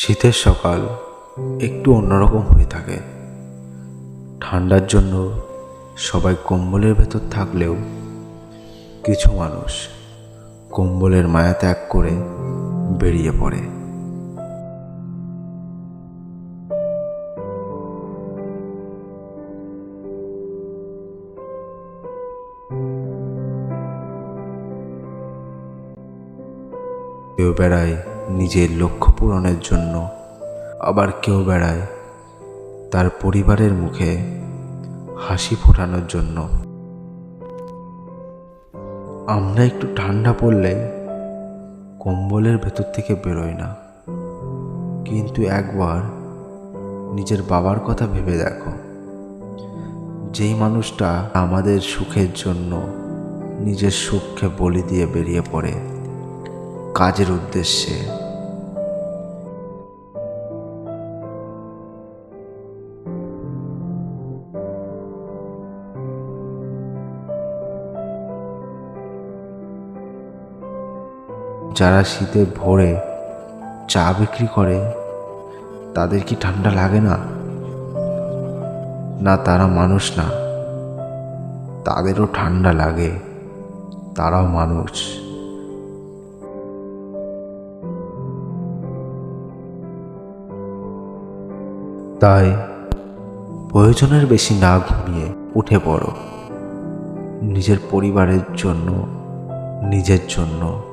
শীতের সকাল একটু অন্যরকম হয়ে থাকে। ঠান্ডার জন্য সবাই কম্বলের ভেতর থাকলেও কিছু মানুষ কম্বলের মায়া ত্যাগ করে বেরিয়ে পড়ে। কেউ বেড়ায় নিজের লক্ষ্য পূরণের জন্য আবার কেউ বেড়ায় তার পরিবারের মুখে হাসি ফোটানোর জন্য। আমরা একটু ঠান্ডা পড়লে কম্বলের ভেতর থেকে বেরোই না। কিন্তু একবার নিজের বাবার কথা ভেবে দেখো। যেই মানুষটা আমাদের সুখের জন্য নিজের সুখকে বলি দিয়ে বেরিয়ে পড়ে। কাজের উদ্দেশ্যে। যারা শীতে ভোরে চা বিক্রি করে, তাদের কি ঠান্ডা লাগে না? না, তারা মানুষ না। তাদেরও ঠান্ডা লাগে, তারাও মানুষ। তাই প্রয়োজনের বেশি না ঘুমিয়ে উঠে পড়ো। নিজের পরিবারের জন্য নিজের জন্য।